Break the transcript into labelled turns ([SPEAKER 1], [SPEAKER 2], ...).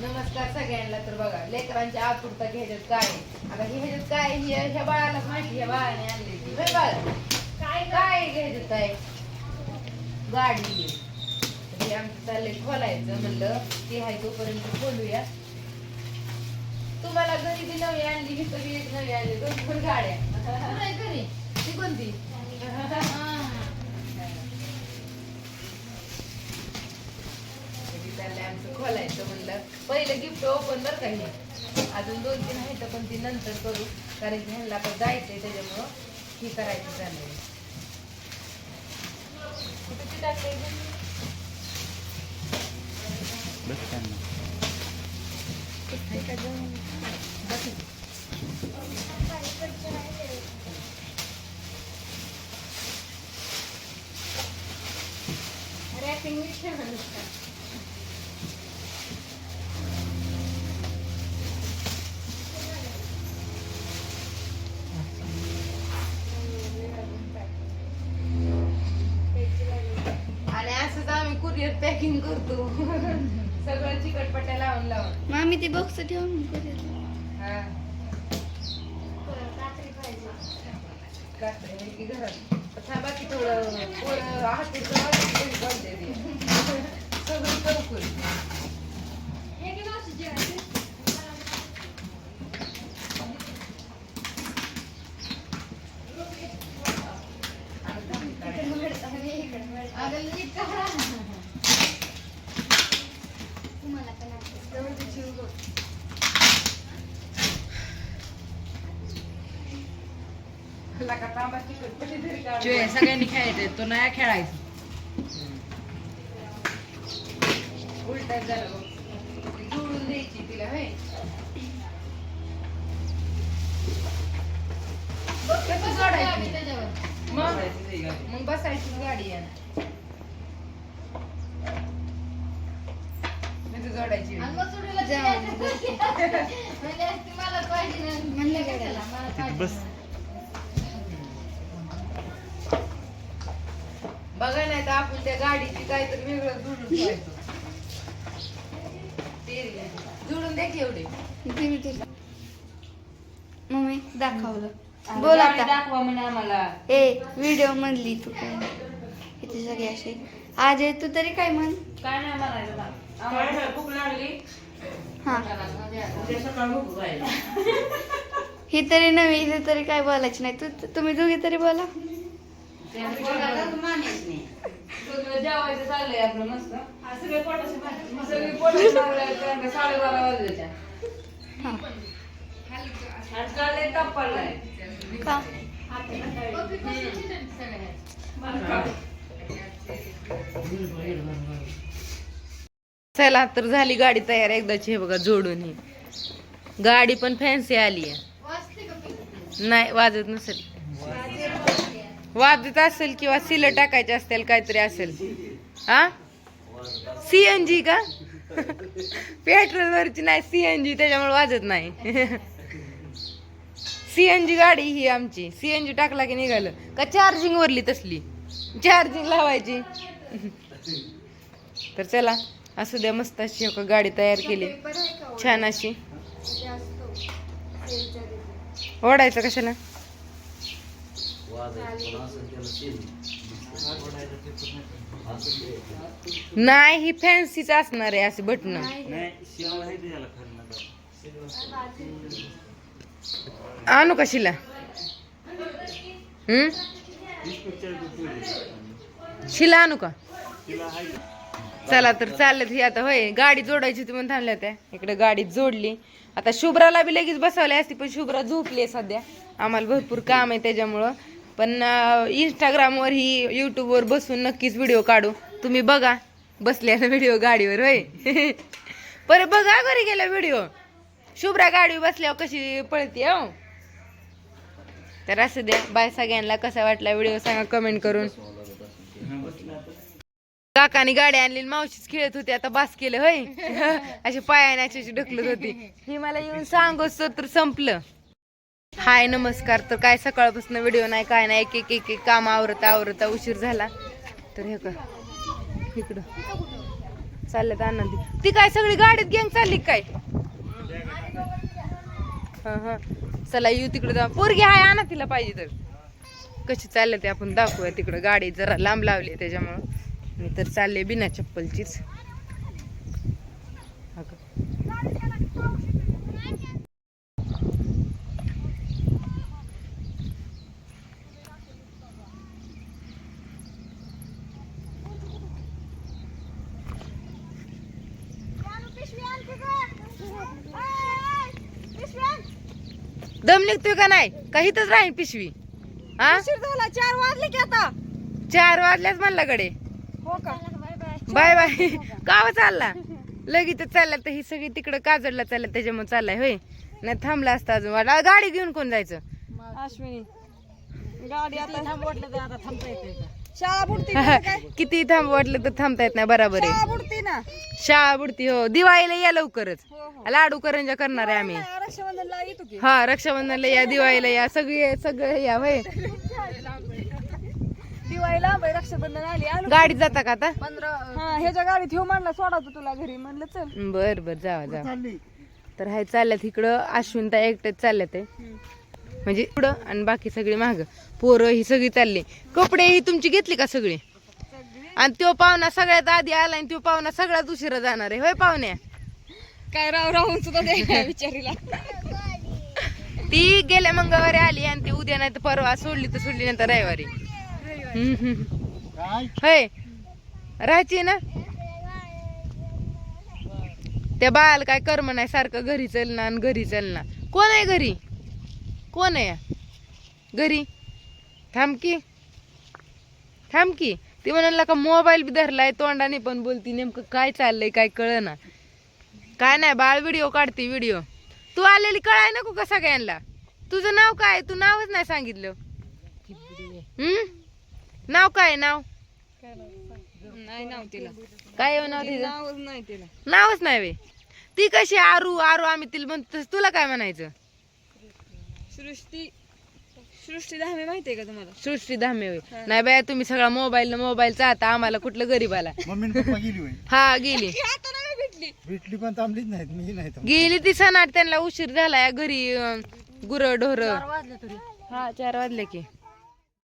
[SPEAKER 1] नमस्कार सगळ्यांना तर बघा लेकरांच्या आतुरता घ्यायच्यात काय आता हे ह्याच्यात काय हे ह्या बाळालाच माहिती ह्या बाळाने आणली ती होय बाळ? काय काय घ्यायच्यात काय गाडी. हे आमचं चाललंय खोलायचं म्हणलं ती आहे तोपर्यंत खोलूया. तुम्हाला घरी बी नवी आणली ही तरी एक नवी आणली दोन दोन गाड्या घरी? ती कोणती? चाललंय आमचं खोलायचं म्हणलं. पहिलं गिफ्ट ओपन बरं का हे? अजून दोन तीन आहेत पण ती नंतर करू. कारण की ह्यांना पण जायचंय त्याच्यामुळं ही करायची चाललंय कुठे ती टाकलंय
[SPEAKER 2] रॅपिंग ठेवा नुसतं
[SPEAKER 1] आणि असंच आम्ही कुरिअर पॅकिंग करतो. सगळं चिकटपट्ट्या लावून लावून
[SPEAKER 2] मामी ते बॉक्स ठेवून.
[SPEAKER 1] हा.
[SPEAKER 2] कात्री
[SPEAKER 1] घरात. थांबा की थोडं पोरं. सगळं चौकून
[SPEAKER 2] हे. अगं, नीट करा. तुम्हाला पण आहे. जवळचं जीव बघ.
[SPEAKER 1] लका तांबा चिकटपट्टी तरी काढून.
[SPEAKER 3] शिवाय सगळ्यांनी खेळायचं तो नाही खेळायचं.
[SPEAKER 1] उलटा झालं जोडून द्यायची तिला होय. मग? बसायची गाडी आहे म्हणजे जोडायची
[SPEAKER 2] आणि मग सोडूला जायचं. म्हणजे आज ती मला पाहिजे ना. म्हणलं का त्याला, मला पाहिजे ना.
[SPEAKER 1] बघा नाही तर आपण त्या गाडीची काहीतरी वेगळं जोडून ठेवायचो. ते जोडून दे की एवढे.
[SPEAKER 2] मम्मी दाखवलं.
[SPEAKER 3] बोल
[SPEAKER 2] बोल आता.
[SPEAKER 3] दाखवा म्हणे आम्हाला.
[SPEAKER 2] ए व्हिडिओ मधली तू. काय इथे सगळे असे. आज आहे तू तरी काय म्हण
[SPEAKER 3] काय नाही म्हणायचं. आम्हाला भूक लागली
[SPEAKER 2] हा
[SPEAKER 3] उद्या सकाळ भूक राहिली
[SPEAKER 2] ही तरी नवी ही तरी काय बोलायची नाही तू तुम्ही दोघे तरी बोला
[SPEAKER 3] सगळं जेवायचं चाललंय आपलं मस्त सगळे पोटाचे सगळे पोटाचे लागले साडेबारा वाजल्याच्या
[SPEAKER 2] हा
[SPEAKER 3] आजकाल लय ताप पडलाय
[SPEAKER 2] का
[SPEAKER 1] चला तर झाली गाडी तयार एकदाची. हे बघा जोडून ही. गाडी पण फॅन्सी आली आहे. नाही वाजत नसेल. वाजत असेल किंवा सिल टाकायचे असतील काहीतरी असेल. हा? सीएनजी का? पेट्रोल वरची नाही सीएनजी त्याच्यामुळे वाजत नाही. सीएनजी गाडी ही आमची. सीएनजी टाकला की निघालं. का चार्जिंग वरली तसली? चार्जिंग लावायची. तर चला. असू द्या मस्त अशी एक गाडी तयार केली. छान अशी. ओढायचं कशाला? नाही ही फॅन्सीच असणार आहे असे बटन आणू कशीला हम्म? शिला आणू का? चला तर चालत ही आता होय गाडी जोडायची होती म्हणून थांबल्या त्या इकडे गाडी जोडली. आता शुभ्राला बी लगेच बसवली असती पण शुभ्रा झोपली आहे सध्या. आम्हाला भरपूर काम आहे त्याच्यामुळं. पण इंस्टाग्रामवर ही यूट्यूबवर बसून नक्कीच व्हिडिओ काढू. तुम्ही बघा बसल्या व्हिडिओ गाडीवर होय. परत बघा घरी गेला व्हिडिओ शुभ्रा गाडीवर बसल्यावर कशी पळते हो. तर असं द्या बाय सगळ्यांना कसा वाटला व्हिडिओ सांगा कमेंट करून. काकाने गाडी आणली आणि मावशीच खेळत होती. आता बास केलं होय? अशी पायाने अशी ढकलत होती. ही मला येऊन सांगत तर संपलं. हाय नमस्कार. तर काय सकाळपासून व्हिडिओ नाही काय नाही. एक एक एक एक काम आवरता आवरता उशीर झाला. तर हे इकडं. चालल्यात आनंदी. ती काय सगळी गाडीत गँग चालली काय? हा हा. चला येऊ तिकडे पोरगी हाय आणा तिला पाहिजे तर. कशी चालले ते आपण दाखवूया तिकडं. गाडी जरा लांब लावली त्याच्यामुळं. मी तर चालले बिना चप्पलचीच. दम निघतोय का नाही? काहीतच राहील पिशवी? हा?
[SPEAKER 3] झाला चार वाजले की आता.
[SPEAKER 1] चार वाजल्याच म्हणला कडे बाय बाय. काव चालला. लगेच चालला तर ही सगळी तिकडं काजडला चालला त्याच्यामुळे चाललाय होय. नाही थांबला असता अजून. वाटलं गाडी घेऊन कोण जायचं?
[SPEAKER 3] अश्विनी. गाडी आता आता थांबता येते शाळा बुडती
[SPEAKER 1] किती थांब वाटलं तर थांबता येत नाही बराबर आहे.
[SPEAKER 3] शाळा बुडती ना?
[SPEAKER 1] शाळा बुडती हो. दिवाळीला या लवकरच.
[SPEAKER 3] हो हो.
[SPEAKER 1] लाडू करंजा करणार आहे आम्ही.
[SPEAKER 3] रक्षाबंधनला येतो की?
[SPEAKER 1] हा रक्षाबंधनला या दिवाळीला या सगळे सगळे या होय.
[SPEAKER 3] दिवाळीला बाई रक्षाबंधन आली आलो.
[SPEAKER 1] गाडीत जाता का आता?
[SPEAKER 3] पंधरा हा ह्याच्या गाडीत ह्यो म्हणला सोडवतो तुला घरी म्हणलं चल.
[SPEAKER 1] बर बर जावा जावा. तर हाय चालल्यात इकडं अश्विनता एकटेच चालल्यात आहे म्हणजे पुढं आणि बाकी सगळी माग. पोरं ही सगळी चालली. कपडे ही तुमची घेतली का सगळी? आणि तो पाहुणा सगळ्यात आधी आला आणि तो पाहुणा सगळ्यात उशिरा जाणार आहे. होय पाहुण्या?
[SPEAKER 3] काय राव राहून सुद्धा द्यायला विचारीला.
[SPEAKER 1] ती गेल्या मंगळवारी आली आणि ती उद्या नाही तर परवा सोडली तर सोडली नंतर रविवारी. हम्म, हम्म. होय. राहायची ना? त्या बाळाला काय कर्म नाही सारखं घरी चल ना आणि घरी चल ना. कोण आहे घरी? कोण आहे? घरी? थांब की. थांब की. ती म्हणाला का मोबाईल बी धरलाय तोंडाने पण बोलती. नेमकं काय चाललंय काय कळ ना काय नाही बाळ व्हिडिओ काढते व्हिडिओ तू आलेली कळाय नको का सगळ्यांना? तुझं नाव काय तू नावच नाही सांगितलं. हम्म? नाव काय नाव?
[SPEAKER 3] नाही नाव तिला.
[SPEAKER 1] काय आहे नाव तिचं?
[SPEAKER 3] नावच नाही तिला.
[SPEAKER 1] नावच नाही वे ती कशी आरू आरू आम्ही तिला म्हणतो तसं तुला काय म्हणायचं?
[SPEAKER 3] सृष्टी सृष्टी धामे माहितीये का तुम्हाला?
[SPEAKER 1] सृष्टी धामे होय. नाही बाया तुम्ही सगळा मोबाईल मोबाईलचा आता आम्हाला कुठलं गरीबाला?
[SPEAKER 4] मम्मी पप्पा गेली होय.
[SPEAKER 1] हा गेली.
[SPEAKER 3] आता नाही भेटली.
[SPEAKER 4] भेटली पण थांबलीच नाहीत मी नाही थांबलो.
[SPEAKER 1] गेली ती सणाट त्यांना उशीर झालाय घरी गुर ढोर. हा चार वाजले की.